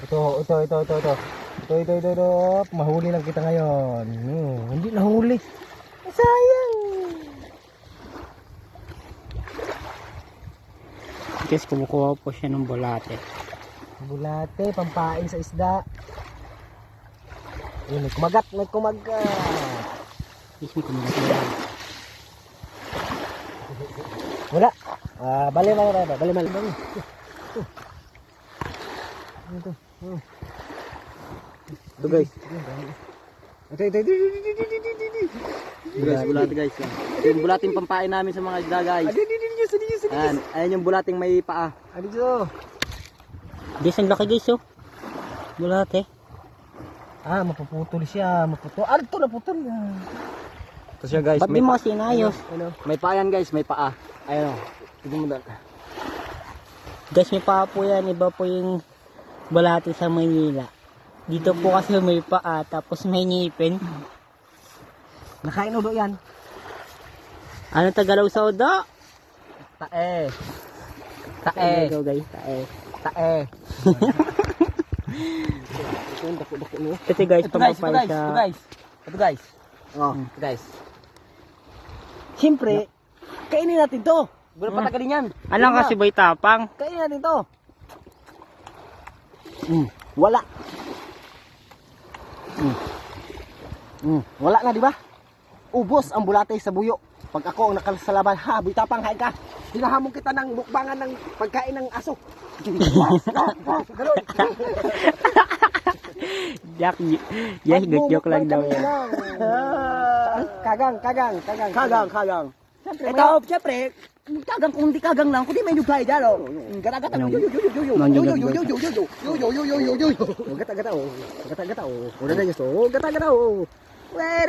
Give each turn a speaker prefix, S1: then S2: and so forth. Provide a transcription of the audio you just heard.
S1: Ito, ito, ito, ito, ito. Ito, ito, ito, ito. Mahuli lang kita ngayon. Hmm, hindi nahuli. Ay, sayang.
S2: Guys, kumukuha po siya ng bulate.
S1: Bulate, pampain sa isda. Ayun, may kumagat, may kumagat.
S2: Guys, may kumagat na.
S1: Wala. Ah, bali, bali, bali, bali, bali, bali. Ito, ito. Oh.
S3: Ito guys.
S1: Ito, ito, ito, ito,
S3: guys, bulati guys. Yung bulating pampain namin sa mga isda guys.
S1: Ah,
S3: ayan, ayan yung bulating may paa.
S1: Ano dito?
S2: Guys, ang laki guys oh. Bulate. Eh.
S1: Ah, mapuputol siya, maputol. Ah, Alto na putol.
S3: Ito siya guys.
S2: Ba't di mo kasi?
S1: Ano?
S3: May paa yan guys, may paa. Ayan o. Tignan mo dahil.
S2: Guys, may paa po yan. Iba po yung bulate sa Maynila. Dito po kasi may paa, tapos may ngipin.
S1: Nakain ulo yan.
S2: Ano tagalaw sa udo?
S1: Tae.
S2: Tae.
S1: Tae.
S2: Guys, tae.
S1: Tae.
S3: Ito
S2: guys,
S3: Ito guys, ito guys, ito guys. Ito guys. Oh,
S1: Hmm.
S3: ito guys.
S1: Siyempre, kainin natin to.
S3: Gulo patagalin yan.
S2: Alam kasi boy tapang.
S1: Kainin natin to. Mm, wala. Mm. Mm, wala na, di ba? Ubos ang bulate sa buyo. Pag ako ang nakasalaban, ha, buitapang hain ka. Hinahamon kita ng mukbangan ng pagkain ng aso. Ganun.
S2: Jack, yes, joke lang daw yan.
S1: Ah, Kagang, kagang, kagang.
S3: Kagang, kagang.
S1: Ito, siyempre, kagang kung di kagang lang, kundi may lugay dyan, oh. Gata-gata, yo, yo, yo, yo, yo, yo, yo, yo, yo, yo, yo, yo, yo, yo, yo, yo. Gata-gata, oh. Gata-gata, oh. Una na yun, oh. Gata-gata, oh. Where